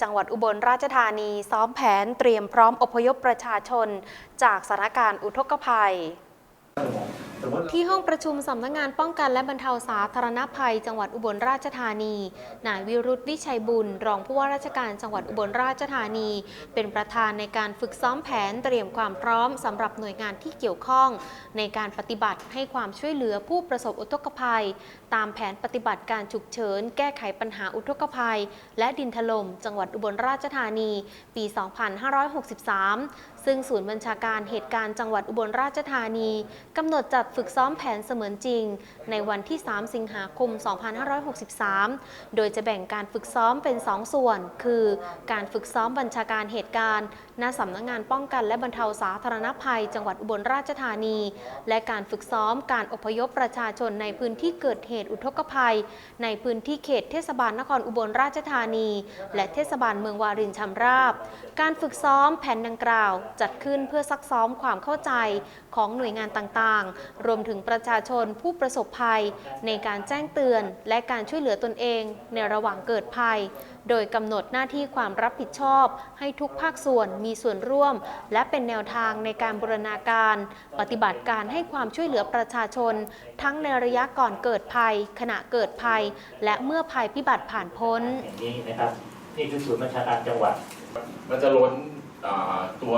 จังหวัดอุบลราชธานีซ้อมแผนเตรียมพร้อมอพยพประชาชน จากสถานการณ์อุทกภัย ที่ห้องประชุมสำนักงานป้องกันและบรรเทาสาธารณภัย จังหวัดอุบลราชธานี นายวิรุธวิชัยบุญ รองผู้ว่าราชการจังหวัดอุบลราชธานี เป็นประธานในการฝึกซ้อมแผนเตรียมความพร้อมสำหรับหน่วยงานที่เกี่ยวข้อง ในการปฏิบัติให้ความช่วยเหลือผู้ประสบอุทกภัย ตามแผนปฏิบัติการฉุกเฉิน แก้ไขปัญหาอุทกภัย และดินถล่มจังหวัดอุบลราชธานี ปี 2563 ซึ่งศูนย์บัญชาการเหตุการณ์จังหวัดอุบลราชธานีกำหนดจัดฝึกซ้อมแผนเสมือนจริง ในวันที่ 3 สิงหาคม 2563 โดยจะแบ่งการฝึกซ้อมเป็น 2 ส่วน คือ การฝึกซ้อมบัญชาการเหตุการณ์ ณ สำนักงานป้องกันและบรรเทาสาธารณภัย จังหวัดอุบลราชธานี และการฝึกซ้อมการอพยพประชาชนในพื้นที่เกิดเหตุอุทกภัย ในพื้นที่เขตเทศบาลนครอุบลราชธานี และเทศบาลเมืองวารินชำราบ การฝึกซ้อมแผนดังกล่าว จัดขึ้นเพื่อซักซ้อมความเข้าใจของหน่วยงานต่างๆรวมถึงประชาชนผู้ประสบภัย ในการแจ้งเตือน และการช่วยเหลือตนเองในระหว่างเกิดภัย โดยกำหนดหน้าที่ความรับผิดชอบ ให้ทุกภาคส่วนมีส่วนร่วม และเป็นแนวทางในการบูรณาการ ปฏิบัติการให้ความช่วยเหลือประชาชน ทั้งในระยะก่อนเกิดภัย ขณะเกิดภัย และเมื่อภัยพิบัติผ่านพ้นอย่างนี้นะครับนี่คือศูนย์บัญชาการจังหวัด มันจะล้นอ่าตัว